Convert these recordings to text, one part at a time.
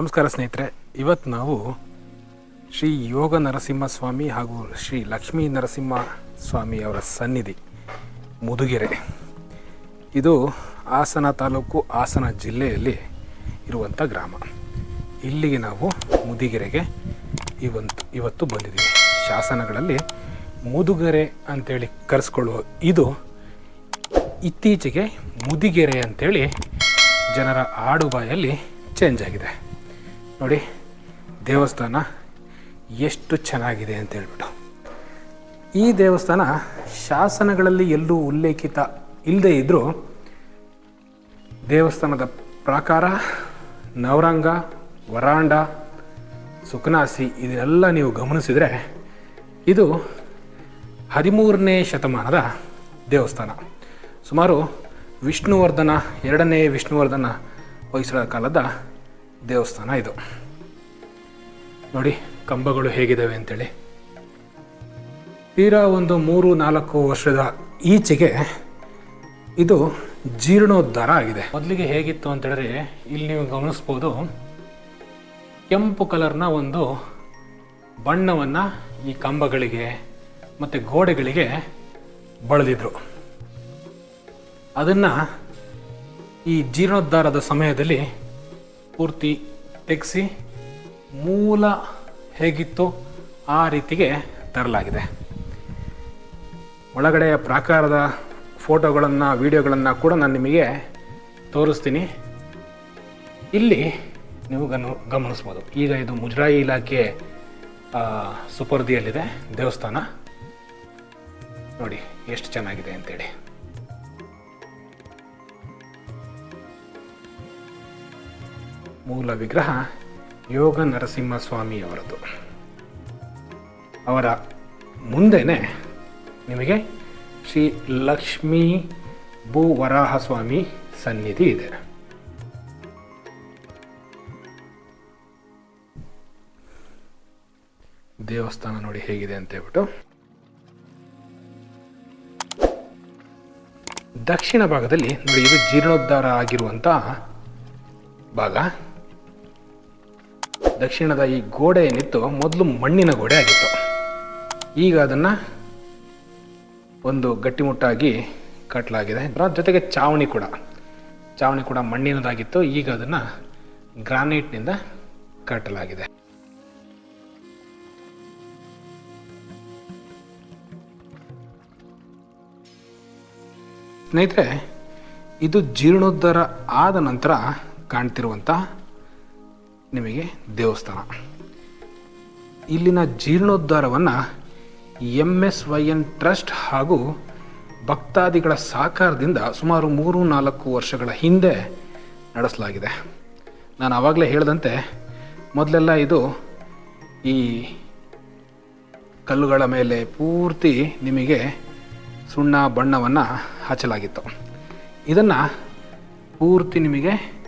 ನಮಸ್ಕಾರ ಸ್ನೇಹಿತರೆ, ಇವತ್ತು ನಾವು ಶ್ರೀ ಯೋಗ ನರಸಿಂಹ ಸ್ವಾಮಿ ಹಾಗೂ ಶ್ರೀ ಲಕ್ಷ್ಮೀ ನರಸಿಂಹ ಸ್ವಾಮಿ ಅವರ ಸನ್ನಿಧಿ, ಮುದುಗೆರೆ. ಇದು ಹಾಸನ ತಾಲೂಕು, ಹಾಸನ ಜಿಲ್ಲೆಯಲ್ಲಿ ಇರುವಂಥ ಗ್ರಾಮ. ಇಲ್ಲಿಗೆ ನಾವು ಮುದುಗೆರೆಗೆ ಇವತ್ತು ಇವತ್ತು ಬಂದಿದ್ದೀವಿ. ಶಾಸನಗಳಲ್ಲಿ ಮುದುಗೆರೆ ಅಂತೇಳಿ ಕರೆಸ್ಕೊಳ್ಳುವ, ಇದು ಇತ್ತೀಚೆಗೆ ಮುದಿಗೆರೆ ಅಂತೇಳಿ ಜನರ ಆಡುಬಾಯಲ್ಲಿ ಚೇಂಜ್ ಆಗಿದೆ. ನೋಡಿ, ದೇವಸ್ಥಾನ ಎಷ್ಟು ಚೆನ್ನಾಗಿದೆ ಅಂತ ಹೇಳ್ಬಿಟ್ಟು. ಈ ದೇವಸ್ಥಾನ ಶಾಸನಗಳಲ್ಲಿ ಎಲ್ಲೂ ಉಲ್ಲೇಖಿತ ಇಲ್ಲದೇ ಇದ್ದರೂ ದೇವಸ್ಥಾನದ ಪ್ರಾಕಾರ, ನವರಂಗ, ವರಾಂಡ ಸುಖನಾಸಿ ಇದೆಲ್ಲ ನೀವು ಗಮನಿಸಿದರೆ ಇದು ಹದಿಮೂರನೇ ಶತಮಾನದ ದೇವಸ್ಥಾನ. ಸುಮಾರು ವಿಷ್ಣುವರ್ಧನ, ಎರಡನೇ ವಿಷ್ಣುವರ್ಧನ ಹೊಯ್ಸಳ ಕಾಲದ ದೇವಸ್ಥಾನ ಇದು. ನೋಡಿ, ಕಂಬಗಳು ಹೇಗಿದ್ದಾವೆ ಅಂತೇಳಿ. ತೀರಾ ಒಂದು ಮೂರು ನಾಲ್ಕು ವರ್ಷದ ಈಚೆಗೆ ಇದು ಜೀರ್ಣೋದ್ಧಾರ ಆಗಿದೆ. ಮೊದಲಿಗೆ ಹೇಗಿತ್ತು ಅಂತ ಹೇಳಿದ್ರೆ ಇಲ್ಲಿ ನೀವು ಗಮನಿಸ್ಬೋದು, ಕೆಂಪು ಕಲರ್ನ ಒಂದು ಬಣ್ಣವನ್ನು ಈ ಕಂಬಗಳಿಗೆ ಮತ್ತು ಗೋಡೆಗಳಿಗೆ ಬಳದಿದ್ರು. ಅದನ್ನು ಈ ಜೀರ್ಣೋದ್ಧಾರದ ಸಮಯದಲ್ಲಿ ಪೂರ್ತಿ ತೆಗೆಸಿ ಮೂಲ ಹೇಗಿತ್ತು ಆ ರೀತಿಗೆ ತರಲಾಗಿದೆ. ಒಳಗಡೆಯ ಪ್ರಾಕಾರದ ಫೋಟೋಗಳನ್ನು, ವಿಡಿಯೋಗಳನ್ನು ಕೂಡ ನಾನು ನಿಮಗೆ ತೋರಿಸ್ತೀನಿ. ಇಲ್ಲಿ ನೀವು ಗಮ ಗಮನಿಸ್ಬೋದು. ಈಗ ಇದು ಮುಜರಾಯಿ ಇಲಾಖೆ ಸುಪರ್ದಿಯಲ್ಲಿದೆ ದೇವಸ್ಥಾನ. ನೋಡಿ, ಎಷ್ಟು ಚೆನ್ನಾಗಿದೆ ಅಂತೇಳಿ. ಮೂಲ ವಿಗ್ರಹ ಯೋಗ ನರಸಿಂಹ ಅವರದು ಅವರ ಮುಂದೆನೆ ನಿಮಗೆ ಶ್ರೀ ಲಕ್ಷ್ಮೀ ಭೂ ವರಾಹ ಸ್ವಾಮಿ ಸನ್ನಿಧಿ ಇದೆ. ದೇವಸ್ಥಾನ ನೋಡಿ ಹೇಗಿದೆ ಅಂತ ಹೇಳ್ಬಿಟ್ಟು. ದಕ್ಷಿಣ ಭಾಗದಲ್ಲಿ ನೋಡಿ ಇದು ಜೀರ್ಣೋದ್ಧಾರ ಆಗಿರುವಂತಹ ಭಾಗ. ದಕ್ಷಿಣದ ಈ ಗೋಡೆ ಏನಿತ್ತು, ಮೊದಲು ಮಣ್ಣಿನ ಗೋಡೆ ಆಗಿತ್ತು. ಈಗ ಅದನ್ನು ಒಂದು ಗಟ್ಟಿಮುಟ್ಟಾಗಿ ಕಟ್ಟಲಾಗಿದೆ ಅದರ ಜೊತೆಗೆ ಚಾವಣಿ ಕೂಡ. ಚಾವಣಿ ಕೂಡ ಮಣ್ಣಿನದಾಗಿತ್ತು. ಈಗ ಅದನ್ನು ಗ್ರಾನೈಟ್ನಿಂದ ಕಟ್ಟಲಾಗಿದೆ ಸ್ನೇಹಿತರೆ, ಇದು ಜೀರ್ಣೋದ್ಧಾರ ಆದ ನಂತರ ಕಾಣ್ತಿರುವಂಥ ನಿಮಗೆ ದೇವಸ್ಥಾನ. ಇಲ್ಲಿನ ಜೀರ್ಣೋದ್ಧಾರವನ್ನು M S Y N trust ಹಾಗೂ ಭಕ್ತಾದಿಗಳ ಸಹಕಾರದಿಂದ ಸುಮಾರು ಮೂರು ನಾಲ್ಕು ವರ್ಷಗಳ ಹಿಂದೆ ನಡೆಸಲಾಗಿದೆ. ನಾನು ಆವಾಗಲೇ ಹೇಳಿದಂತೆ ಮೊದಲೆಲ್ಲ ಇದು ಈ ಕಲ್ಲುಗಳ ಮೇಲೆ ಪೂರ್ತಿ ನಿಮಗೆ ಸುಣ್ಣ ಬಣ್ಣವನ್ನು ಹಚ್ಚಲಾಗಿತ್ತು. ಇದನ್ನು ಪೂರ್ತಿ ನಿಮಗೆ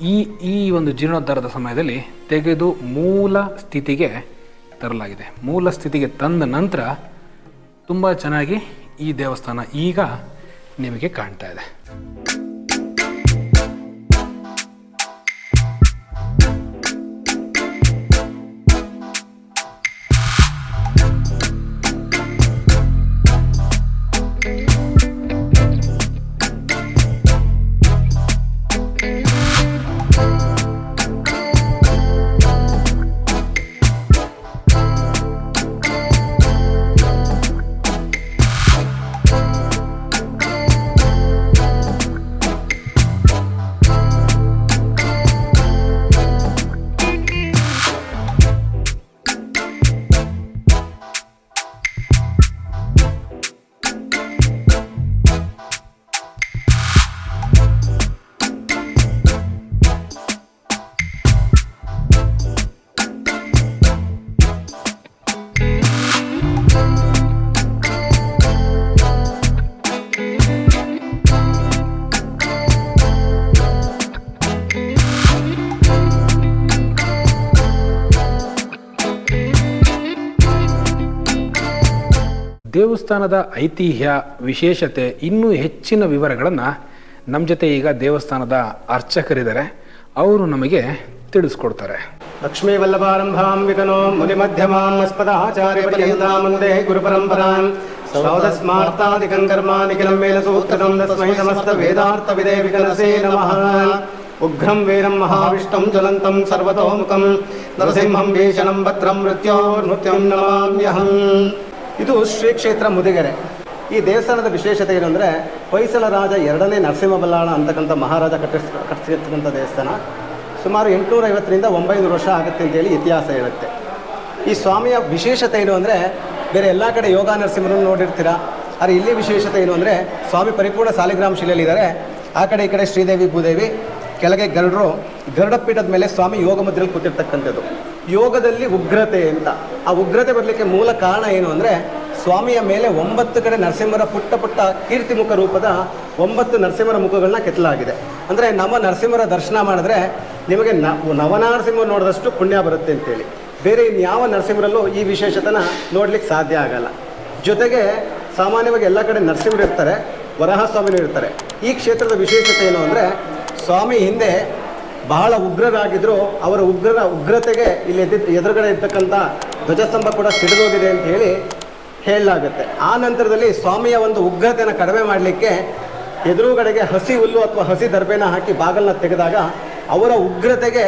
ಈ ಈ ಒಂದು ಜೀರ್ಣೋದ್ಧಾರದ ಸಮಯದಲ್ಲಿ ತೆಗೆದು ಮೂಲ ಸ್ಥಿತಿಗೆ ತರಲಾಗಿದೆ. ಮೂಲ ಸ್ಥಿತಿಗೆ ತಂದ ನಂತರ ತುಂಬ ಚೆನ್ನಾಗಿ ಈ ದೇವಸ್ಥಾನ ಈಗ ನಿಮಗೆ ಕಾಣ್ತಾ ಇದೆ. ದೇವಸ್ಥಾನದ ಐತಿಹ್ಯ, ವಿಶೇಷತೆ ಇನ್ನೂ ಹೆಚ್ಚಿನ ವಿವರಗಳನ್ನು ನಮ್ಮ ಜೊತೆ ಈಗ ದೇವಸ್ಥಾನದ ಅರ್ಚಕರಿದ್ದಾರೆ. ಅವರು ನಮಗೆ ತಿಳಿಸ್ಕೊಡ್ತಾರೆ. ಲಕ್ಷ್ಮೀ ವಲ್ಲಭಾರಂಭಾಂ ವಿಕನೋ ಮುನಿ ಮಧ್ಯಮಾಂ ಅಸ್ಪದಾಚಾರ್ಯ ಪರ್ಯಂತಾಂ ಮುಂದೆ ಗುರು ಪರಂಪರಾಂ. ಶ್ರೌದಸ್ಮಾರ್ತಾದಿಕಂ ಕರ್ಮ ನಿಖಿಲಂ ವೇದ ಸೂತ್ರಕಂ ತಸ್ಮೈ ಸಮಸ್ತ ವೇದಾರ್ಥ ವಿದೇ ವಿಕನಸೇ ನಮಃ. ಉಗ್ರಂ ವೀರಂ ಮಹಾವಿಷ್ಟಂ ಜ್ವಲಂತಂ ಸರ್ವತೋಮುಖಂ. ನರಸಿಂಹಂ ಭೀಷಣಂ ಭದ್ರಂ ಮೃತ್ಯೋರ್ಮೃತ್ಯಂ ನಮಾಮ್ಯಹಂ ಇದು ಶ್ರೀ ಕ್ಷೇತ್ರ ಮುದಿಗೆರೆ. ಈ ದೇವಸ್ಥಾನದ ವಿಶೇಷತೆ ಏನು ಅಂದರೆ, ಹೊಯ್ಸಳ ರಾಜ ಎರಡನೇ ನರಸಿಂಹ ಬಲ್ಲಾಳ ಅಂತಕ್ಕಂಥ ಮಹಾರಾಜ ಕಟ್ಟಿಸ್, ಕಟ್ಟಿಸಿರ್ತಕ್ಕಂಥ ದೇವಸ್ಥಾನ. ಸುಮಾರು ಎಂಟುನೂರ ಐವತ್ತರಿಂದ ಒಂಬೈನೂರು ವರ್ಷ ಆಗುತ್ತೆ ಅಂತೇಳಿ ಇತಿಹಾಸ ಹೇಳುತ್ತೆ. ಈ ಸ್ವಾಮಿಯ ವಿಶೇಷತೆ ಏನು ಅಂದರೆ, ಬೇರೆ ಎಲ್ಲ ಕಡೆ ಯೋಗ ನರಸಿಂಹರನ್ನು ನೋಡಿರ್ತೀರಾ? ಆದರೆ ಇಲ್ಲಿ ವಿಶೇಷತೆ ಏನು ಅಂದರೆ, ಸ್ವಾಮಿ ಪರಿಪೂರ್ಣ ಸಾಲಿಗ್ರಾಮ ಶಿಲೆಯಲ್ಲಿದ್ದಾರೆ. ಆ ಕಡೆ ಈ ಕಡೆ ಶ್ರೀದೇವಿ, ಭೂದೇವಿ, ಕೆಳಗೆ ಗರುಡರು ಗರುಡ ಪೀಠದ ಮೇಲೆ ಸ್ವಾಮಿ ಯೋಗ ಮುದ್ರೆಯಲ್ಲಿ ಕೂತಿರ್ತಕ್ಕಂಥದ್ದು. ಯೋಗದಲ್ಲಿ ಉಗ್ರತೆ ಅಂತ. ಆ ಉಗ್ರತೆ ಬರಲಿಕ್ಕೆ ಮೂಲ ಕಾರಣ ಏನು ಅಂದರೆ ಸ್ವಾಮಿಯ ಮೇಲೆ ಒಂಬತ್ತು ಕಡೆ ನರಸಿಂಹರ ಪುಟ್ಟ ಪುಟ್ಟ ಕೀರ್ತಿಮುಖ ರೂಪದ ಒಂಬತ್ತು ನರಸಿಂಹರ ಮುಖಗಳನ್ನ ಕೆತ್ತಲಾಗಿದೆ. ಅಂದರೆ ನಮ್ಮ ನರಸಿಂಹರ ದರ್ಶನ ಮಾಡಿದ್ರೆ ನಿಮಗೆ ನವನರಸಿಂಹ ನೋಡಿದಷ್ಟು ಪುಣ್ಯ ಬರುತ್ತೆ ಅಂತೇಳಿ. ಬೇರೆ ಇನ್ಯಾವ ನರಸಿಂಹರಲ್ಲೂ ಈ ವಿಶೇಷತನ ನೋಡ್ಲಿಕ್ಕೆ ಸಾಧ್ಯ ಆಗಲ್ಲ. ಜೊತೆಗೆ ಸಾಮಾನ್ಯವಾಗಿ ಎಲ್ಲ ಕಡೆ ನರಸಿಂಹರು ಇರ್ತಾರೆ ವರಹ ಸ್ವಾಮಿನೂ ಇರ್ತಾರೆ. ಈ ಕ್ಷೇತ್ರದ ವಿಶೇಷತೆ ಏನು ಅಂದರೆ ಸ್ವಾಮಿ ಹಿಂದೆ ಬಹಳ ಉಗ್ರರಾಗಿದ್ರು, ಅವರ ಉಗ್ರರ ಉಗ್ರತೆಗೆ ಇಲ್ಲಿ ಎದುರುಗಡೆ ಇರ್ತಕ್ಕಂಥ ಧ್ವಜಸ್ತಂಭ ಕೂಡ ಸಿಡಿದೋಗಿದೆ ಅಂತ ಹೇಳಿ ಹೇಳಲಾಗುತ್ತೆ. ಆ ನಂತರದಲ್ಲಿ ಸ್ವಾಮಿಯ ಒಂದು ಉಗ್ರತೆಯನ್ನು ಕಡಿಮೆ ಮಾಡಲಿಕ್ಕೆ ಎದುರುಗಡೆಗೆ ಹಸಿ ಹುಲ್ಲು ಅಥವಾ ಹಸಿ ದರ್ಬೆನ ಹಾಕಿ ಬಾಗಲನ್ನ ತೆಗೆದಾಗ ಅವರ ಉಗ್ರತೆಗೆ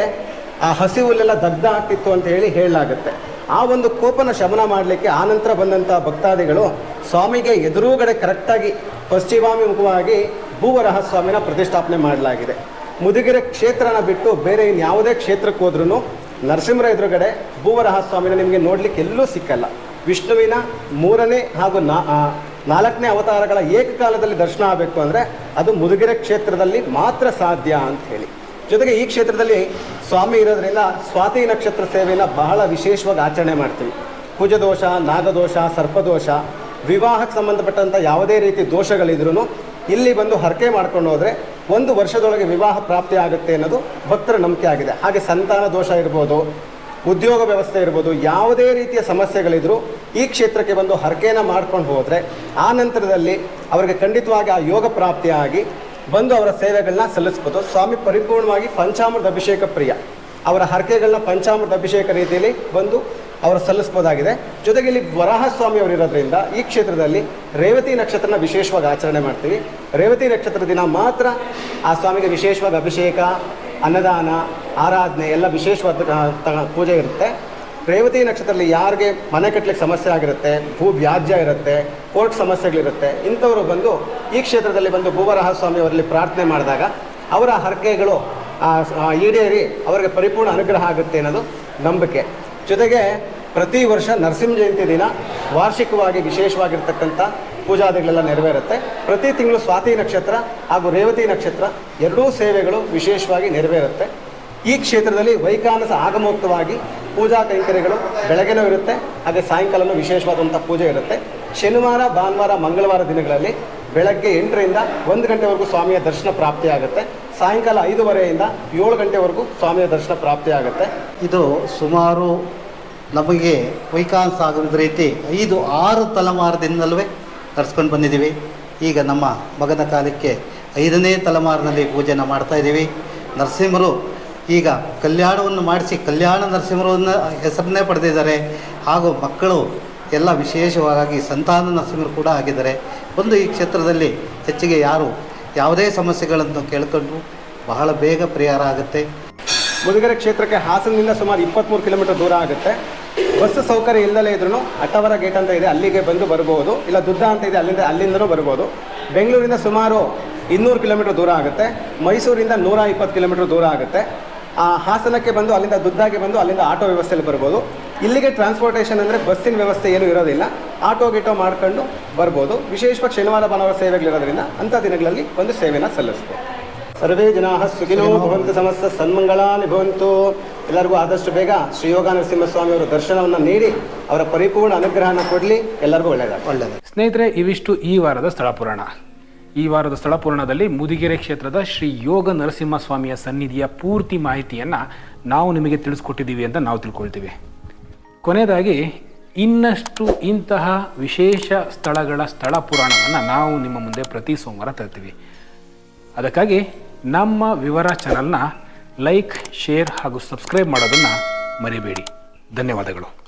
ಆ ಹಸಿ ಹುಲ್ಲೆಲ್ಲ ದಗ್ಧ ಆಗ್ತಿತ್ತು ಅಂತ ಹೇಳಿ ಹೇಳಲಾಗುತ್ತೆ. ಆ ಒಂದು ಕೋಪನ ಶಮನ ಮಾಡಲಿಕ್ಕೆ ಆ ನಂತರ ಬಂದಂಥ ಭಕ್ತಾದಿಗಳು ಸ್ವಾಮಿಗೆ ಎದುರುಗಡೆ ಕರೆಕ್ಟಾಗಿ ಪಶ್ಚಿಮಾಭಿಮುಖವಾಗಿ ಭೂವರಹ ಸ್ವಾಮಿನ ಪ್ರತಿಷ್ಠಾಪನೆ ಮಾಡಲಾಗಿದೆ. ಮುದುಗೆರೆ ಕ್ಷೇತ್ರನ ಬಿಟ್ಟು ಬೇರೆ ಇನ್ಯಾವುದೇ ಕ್ಷೇತ್ರಕ್ಕೆ ಹೋದ್ರೂ ನರಸಿಂಹರ ಎದುರುಗಡೆ ಭೂವರಹ ಸ್ವಾಮಿನ ನಿಮಗೆ ನೋಡಲಿಕ್ಕೆ ಎಲ್ಲೂ ಸಿಕ್ಕಲ್ಲ. ವಿಷ್ಣುವಿನ ಮೂರನೇ ಹಾಗೂ ನಾ ನಾಲ್ಕನೇ ಅವತಾರಗಳ ಏಕಕಾಲದಲ್ಲಿ ದರ್ಶನ ಆಗಬೇಕು ಅಂದರೆ ಅದು ಮುದುಗೆರೆ ಕ್ಷೇತ್ರದಲ್ಲಿ ಮಾತ್ರ ಸಾಧ್ಯ ಅಂತ ಹೇಳಿ. ಜೊತೆಗೆ ಈ ಕ್ಷೇತ್ರದಲ್ಲಿ ಸ್ವಾಮಿ ಇರೋದ್ರಿಂದ ಸ್ವಾತಿ ನಕ್ಷತ್ರ ಸೇವೆಯನ್ನು ಬಹಳ ವಿಶೇಷವಾಗಿ ಆಚರಣೆ ಮಾಡ್ತೀವಿ. ಕುಜದೋಷ, ನಾಗದೋಷ, ಸರ್ಪದೋಷ, ವಿವಾಹಕ್ಕೆ ಸಂಬಂಧಪಟ್ಟಂಥ ಯಾವುದೇ ರೀತಿ ದೋಷಗಳಿದ್ರೂ ಇಲ್ಲಿ ಬಂದು ಹರಕೆ ಮಾಡ್ಕೊಂಡು ಹೋದರೆ ಒಂದು ವರ್ಷದೊಳಗೆ ವಿವಾಹ ಪ್ರಾಪ್ತಿ ಆಗುತ್ತೆ ಅನ್ನೋದು ಭಕ್ತರ ನಂಬಿಕೆ ಆಗಿದೆ. ಹಾಗೆ ಸಂತಾನ ದೋಷ ಇರ್ಬೋದು, ಉದ್ಯೋಗ ವ್ಯವಸ್ಥೆ ಇರ್ಬೋದು, ಯಾವುದೇ ರೀತಿಯ ಸಮಸ್ಯೆಗಳಿದ್ರೂ ಈ ಕ್ಷೇತ್ರಕ್ಕೆ ಬಂದು ಹರಕೆನ ಮಾಡ್ಕೊಂಡು ಹೋದರೆ ಆ ನಂತರದಲ್ಲಿ ಅವರಿಗೆ ಖಂಡಿತವಾಗಿ ಆ ಯೋಗ ಪ್ರಾಪ್ತಿಯಾಗಿ ಬಂದು ಅವರ ಸೇವೆಗಳನ್ನ ಸಲ್ಲಿಸ್ಬೋದು. ಸ್ವಾಮಿ ಪರಿಪೂರ್ಣವಾಗಿ ಪಂಚಾಮೃತ ಅಭಿಷೇಕ ಪ್ರಿಯ. ಅವರ ಹರಕೆಗಳನ್ನ ಪಂಚಾಮೃತ ಅಭಿಷೇಕ ರೀತಿಯಲ್ಲಿ ಬಂದು ಅವರು ಸಲ್ಲಿಸ್ಬೋದಾಗಿದೆ ಜೊತೆಗೆ ಇಲ್ಲಿ ವರಾಹ ಸ್ವಾಮಿ ಅವರು ಇರೋದ್ರಿಂದ ಈ ಕ್ಷೇತ್ರದಲ್ಲಿ ರೇವತಿ ನಕ್ಷತ್ರನ ವಿಶೇಷವಾಗಿ ಆಚರಣೆ ಮಾಡ್ತೀವಿ. ರೇವತಿ ನಕ್ಷತ್ರ ದಿನ ಮಾತ್ರ ಆ ಸ್ವಾಮಿಗೆ ವಿಶೇಷವಾಗಿ ಅಭಿಷೇಕ, ಅನ್ನದಾನ, ಆರಾಧನೆ ಎಲ್ಲ ವಿಶೇಷವಾದ ಪೂಜೆ ಇರುತ್ತೆ. ರೇವತಿ ನಕ್ಷತ್ರದಲ್ಲಿ ಯಾರಿಗೆ ಮನೆ ಕಟ್ಟಲಿಕ್ಕೆ ಸಮಸ್ಯೆ ಆಗಿರುತ್ತೆ ಭೂ ವ್ಯಾಜ್ಯ ಇರುತ್ತೆ, ಕೋರ್ಟ್ ಸಮಸ್ಯೆಗಳಿರುತ್ತೆ, ಇಂಥವರು ಬಂದು ಈ ಕ್ಷೇತ್ರದಲ್ಲಿ ಬಂದು ಭೂವರಹ ಸ್ವಾಮಿ ಅವರಲ್ಲಿ ಪ್ರಾರ್ಥನೆ ಮಾಡಿದಾಗ ಅವರ ಹರಕೆಗಳು ಈಡೇರಿ ಅವರಿಗೆ ಪರಿಪೂರ್ಣ ಅನುಗ್ರಹ ಆಗುತ್ತೆ ಅನ್ನೋದು ನಂಬಿಕೆ. ಜೊತೆಗೆ ಪ್ರತಿ ವರ್ಷ ನರಸಿಂಹ ಜಯಂತಿ ದಿನ ವಾರ್ಷಿಕವಾಗಿ ವಿಶೇಷವಾಗಿರ್ತಕ್ಕಂಥ ಪೂಜಾದಿಗಳೆಲ್ಲ ನೆರವೇರುತ್ತೆ. ಪ್ರತಿ ತಿಂಗಳು ಸ್ವಾತಿ ನಕ್ಷತ್ರ ಹಾಗೂ ರೇವತಿ ನಕ್ಷತ್ರ ಎರಡೂ ಸೇವೆಗಳು ವಿಶೇಷವಾಗಿ ನೆರವೇರುತ್ತೆ. ಈ ಕ್ಷೇತ್ರದಲ್ಲಿ ವೈಕಾನಸ ಆಗಮೋಕ್ತವಾಗಿ ಪೂಜಾ ಕೈಂಕರ್ಯಗಳು ಬೆಳಗ್ಗೆನೂ ಇರುತ್ತೆ, ಹಾಗೆ ಸಾಯಂಕಾಲನೂ ವಿಶೇಷವಾದಂಥ ಪೂಜೆ ಇರುತ್ತೆ. ಶನಿವಾರ, ಭಾನುವಾರ, ಮಂಗಳವಾರ ದಿನಗಳಲ್ಲಿ ಬೆಳಗ್ಗೆ ಎಂಟರಿಂದ ಒಂದು ಗಂಟೆವರೆಗೂ ಸ್ವಾಮಿಯ ದರ್ಶನ ಪ್ರಾಪ್ತಿಯಾಗುತ್ತೆ. ಸಾಯಂಕಾಲ ಐದೂವರೆಯಿಂದ ಏಳು ಗಂಟೆವರೆಗೂ ಸ್ವಾಮಿಯ ದರ್ಶನ ಪ್ರಾಪ್ತಿಯಾಗುತ್ತೆ. ಇದು ಸುಮಾರು ನಮಗೆ ವೈಕಾನ್ಸ್ ಆಗೋದ ರೀತಿ ಐದು, ಆರು ತಲೆಮಾರದಿಂದಲೂ ನಡೆಸ್ಕೊಂಡು ಬಂದಿದ್ದೀವಿ. ಈಗ ನಮ್ಮ ಮಗನ ಕಾಲಕ್ಕೆ ಐದನೇ ತಲೆಮಾರಿನಲ್ಲಿ ಪೂಜೆನ ಮಾಡ್ತಾ ಇದ್ದೀವಿ. ನರಸಿಂಹರು ಈಗ ಕಲ್ಯಾಣವನ್ನು ಮಾಡಿಸಿ, ಕಲ್ಯಾಣ ನರಸಿಂಹರನ್ನ ಹೆಸರನ್ನೇ ಪಡೆದಿದ್ದಾರೆ. ಹಾಗೂ ಮಕ್ಕಳು ಎಲ್ಲ ವಿಶೇಷವಾಗಿ ಸಂತಾನ ನರಸಿಂಹರು ಕೂಡ ಆಗಿದ್ದಾರೆ. ಒಂದು ಈ ಕ್ಷೇತ್ರದಲ್ಲಿ ಹೆಚ್ಚಿಗೆ ಯಾರು ಯಾವುದೇ ಸಮಸ್ಯೆಗಳನ್ನು ಕೇಳ್ಕೊಂಡು ಬಹಳ ಬೇಗ ಪರಿಹಾರ ಆಗುತ್ತೆ. ಮುದುಗೆರೆ ಕ್ಷೇತ್ರಕ್ಕೆ ಹಾಸನದಿಂದ ಸುಮಾರು ಇಪ್ಪತ್ತ್ಮೂರು ಕಿಲೋಮೀಟರ್ ದೂರ ಆಗುತ್ತೆ. ಬಸ್ ಸೌಕರ್ಯ ಇಲ್ಲದೇ ಇದ್ರೂ ಅಟ್ಟವರ ಗೇಟ್ ಅಂತ ಇದೆ, ಅಲ್ಲಿಗೆ ಬಂದು ಬರಬಹುದು. ಇಲ್ಲ ದುದ್ದ ಅಂತ ಇದೆ, ಅಲ್ಲಿಂದ ಅಲ್ಲಿಂದನೂ ಬರ್ಬೋದು ಬೆಂಗಳೂರಿಂದ ಸುಮಾರು ಇನ್ನೂರು ಕಿಲೋಮೀಟರ್ ದೂರ ಆಗುತ್ತೆ. ಮೈಸೂರಿಂದ ನೂರ ಇಪ್ಪತ್ತು ಕಿಲೋಮೀಟರ್ ದೂರ ಆಗುತ್ತೆ. ಹಾಸನಕ್ಕೆ ಬಂದು ಅಲ್ಲಿಂದ ದುದ್ದಾಗೆ ಬಂದು ಅಲ್ಲಿಂದ ಆಟೋ ವ್ಯವಸ್ಥೆಯಲ್ಲಿ ಬರ್ಬೋದು. ಇಲ್ಲಿಗೆ ಟ್ರಾನ್ಸ್ಪೋರ್ಟೇಷನ್ ಅಂದರೆ ಬಸ್ಸಿನ ವ್ಯವಸ್ಥೆ ಏನೂ ಇರೋದಿಲ್ಲ. ಆಟೋ ಗಿಟೋ ಮಾಡ್ಕೊಂಡು ಬರ್ಬೋದು. ವಿಶೇಷವಾಗಿ ಶನಿವಾರ ಭಾನುವಾರ ಸೇವೆಗಳಿರೋದ್ರಿಂದ ಅಂಥ ದಿನಗಳಲ್ಲಿ ಒಂದು ಸೇವೆನ ಸಲ್ಲಿಸ್ಬೋದು. ಸರ್ವೇ ಜನಾ ಸುಖಿನೋ ಭವಂತು ಸಮಸ್ತ ಸನ್ಮಂಗಳಾನಿ ಭವಂತು. ಎಲ್ಲರಿಗೂ ಆದಷ್ಟು ಬೇಗ ಶ್ರೀ ಯೋಗ ನರಸಿಂಹಸ್ವಾಮಿ ಅವರ ದರ್ಶನವನ್ನು ನೀಡಿ ಅವರ ಪರಿಪೂರ್ಣ ಅನುಗ್ರಹನ ಕೊಡಲಿ. ಎಲ್ಲರಿಗೂ ಒಳ್ಳೆಯದಾಗಲಿ ಒಳ್ಳೆಯದು ಸ್ನೇಹಿತರೆ ಇವಿಷ್ಟು ಈ ವಾರದ ಸ್ಥಳ ಪುರಾಣ. ಈ ವಾರದ ಸ್ಥಳ ಪುರಾಣದಲ್ಲಿ ಮುದಿಗೆರೆ ಕ್ಷೇತ್ರದ ಶ್ರೀ ಯೋಗ ನರಸಿಂಹ ಸ್ವಾಮಿಯ ಸನ್ನಿಧಿಯ ಪೂರ್ತಿ ಮಾಹಿತಿಯನ್ನು ನಾವು ನಿಮಗೆ ತಿಳಿಸ್ಕೊಟ್ಟಿದ್ದೀವಿ ಅಂತ ನಾವು ತಿಳ್ಕೊಳ್ತೀವಿ. ಕೊನೆಯದಾಗಿ, ಇನ್ನಷ್ಟು ಇಂತಹ ವಿಶೇಷ ಸ್ಥಳಗಳ ಸ್ಥಳ ಪುರಾಣವನ್ನು ನಾವು ನಿಮ್ಮ ಮುಂದೆ ಪ್ರತಿ ಸೋಮವಾರ ತರ್ತೀವಿ. ಅದಕ್ಕಾಗಿ ನಮ್ಮ ವಿವರ ಚಾನಲ್ನ ಲೈಕ್ ಶೇರ್ ಹಾಗೂ ಸಬ್ಸ್ಕ್ರೈಬ್ ಮಾಡೋದನ್ನು ಮರಿಬೇಡಿ. ಧನ್ಯವಾದಗಳು.